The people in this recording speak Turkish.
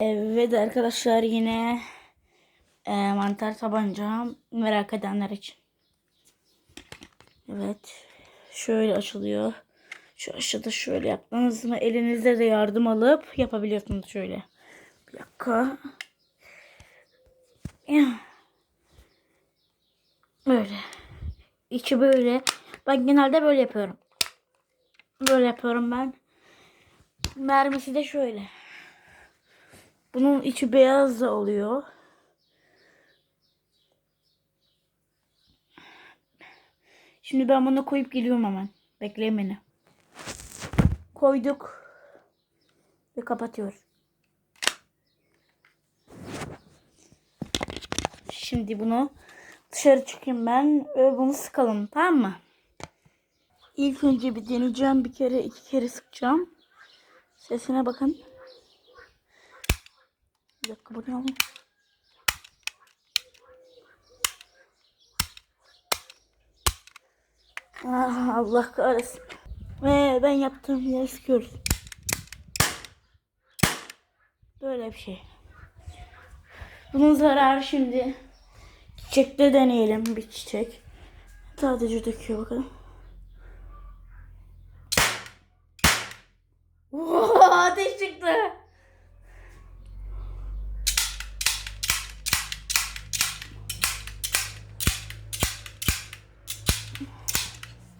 Evet arkadaşlar yine e, mantar tabanca merak edenler için. Evet. Şöyle açılıyor. Şu aşağıda şöyle yaptınız mı elinizde de yardım alıp yapabiliyorsunuz şöyle. Bir dakika. Böyle. İçi böyle. Ben genelde böyle yapıyorum. Böyle yapıyorum ben. Mermisi de şöyle. Bunun içi beyaz da oluyor. Şimdi ben bunu koyup geliyorum hemen. Bekleyin beni. Koyduk. Ve kapatıyoruz. Şimdi bunu dışarı çıkayım ben ve bunu sıkalım tamam mı? İlk önce bir deneyeceğim. Bir kere iki kere sıkacağım. Sesine bakın. Bir dakika bu ne? Ah, Allah kahretsin. Ve ben yaptığım yeri sıkıyoruz. Böyle bir şey. Bunun zararı şimdi. Çiçekte deneyelim bir çiçek. Sadece döküyor bakalım.